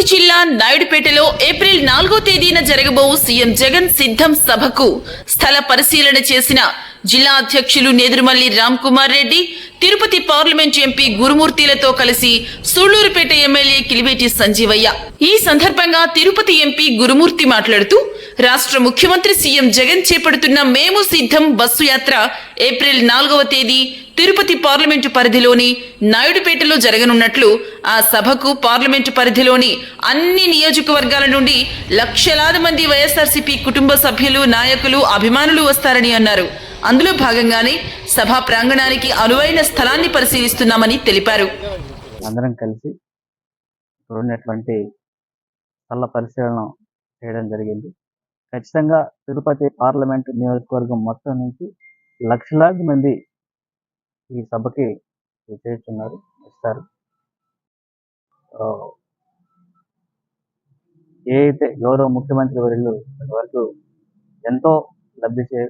తిరుపతి జిల్లా నాయుడుపేటలో ఏప్రిల్ నాలుగో తేదీన జరగబో సీఎం జగన్ సిద్ధం సభకు స్థల పరిశీలన చేసిన జిల్లా అధ్యక్షులు నేదురుమల్లి రామ్ కుమార్ రెడ్డి తిరుపతి పార్లమెంట్ ఎంపీ గురుమూర్తిలతో కలిసి సూళ్ళూరుపేట ఎమ్మెల్యే కిలివేటి సంజీవయ్య. ఈ సందర్భంగా తిరుపతి ఎంపీ గురుమూర్తి మాట్లాడుతూ రాష్ట్ర ముఖ్యమంత్రి సీఎం జగన్ చేపడుతున్న మేము సిద్ధం బస్సు యాత్ర ఏప్రిల్ నాలుగవ తేదీ తిరుపతి పార్లమెంటు పరిధిలోని నాయుడుపేటలో జరగనున్నట్లు ఆ సభకు పార్లమెంటు పరిధిలోని అన్ని నియోజకవర్గాల నుండి లక్షలాది మంది వైఎస్ఆర్సీపీ కుటుంబ సభ్యులు నాయకులు అభిమానులు వస్తారని అన్నారు. అందులో భాగంగానే సభా ప్రాంగణానికి అనువైన స్థలాన్ని పరిశీలిస్తున్నామని తెలిపారు. అందరం కలిసి ఉన్నటువంటి స్థల పరిశీలన చేయడం జరిగింది. ఖచ్చితంగా తిరుపతి పార్లమెంట్ నియోజకవర్గం మొత్తం నుంచి లక్షలాది మంది ఈ సభకి చేస్తున్నారు ఇస్తారు. ఆ, ఏ అయితే గౌరవ ముఖ్యమంత్రి వర్యులు వరకు ఎంతో లబ్ధి చే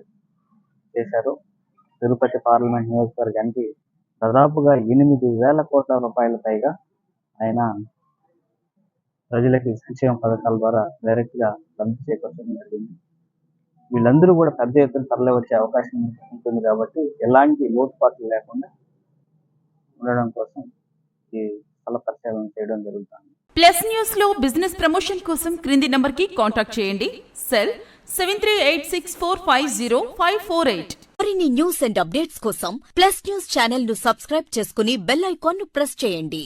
చేశారు తిరుపతి పార్లమెంట్ నియోజకవర్గానికి దాదాపుగా ఎనిమిది వేల కోట్ల రూపాయల పైగా ఆయన ప్రజలకి సంక్షేమ పథకాల ద్వారా డైరెక్ట్గా లబ్ధి చేకూర్చడం జరిగింది. వీళ్ళందరూ కూడా పెద్ద ఎత్తున తరలి వచ్చే అవకాశం ఉంటుంది కాబట్టి ఎలాంటి లోటుపాట్లు లేకుండా ఉండడం కోసం ఈ స్థల పరిశీలన చేయడం జరుగుతుంది. ప్లస్ న్యూస్లో బిజినెస్ ప్రమోషన్ కోసం క్రింది నంబర్కి కాంటాక్ట్ చేయండి. Cell seven three eight six four five zero five four eight. మరిన్ని న్యూస్ అండ్ అప్డేట్స్ కోసం ప్లస్ న్యూస్ ఛానల్ను సబ్స్క్రైబ్ చేసుకుని బెల్ ఐకాన్ను ప్రెస్ చేయండి.